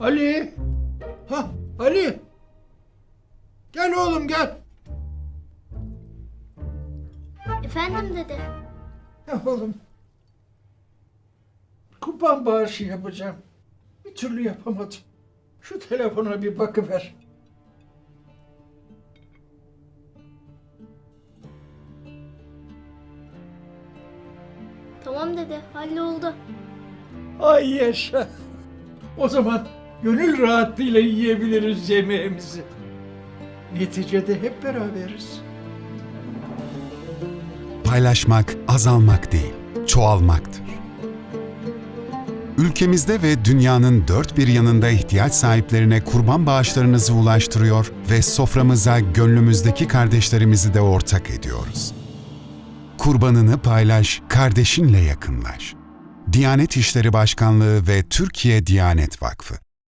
Ali. Ha Ali. Gel oğlum gel. Efendim dede. Ya oğlum. Kurban bağışı yapacağım. Bir türlü yapamadım. Şu telefona bir bakıver. Tamam dede halloldu. Ay yaşa. O zaman gönül rahatlığıyla yiyebiliriz yemeğimizi. Neticede hep beraberiz. Paylaşmak azalmak değil, çoğalmaktır. Ülkemizde ve dünyanın dört bir yanında ihtiyaç sahiplerine kurban bağışlarınızı ulaştırıyor ve soframıza gönlümüzdeki kardeşlerimizi de ortak ediyoruz. Kurbanını paylaş, kardeşinle yakınlaş. Diyanet İşleri Başkanlığı ve Türkiye Diyanet Vakfı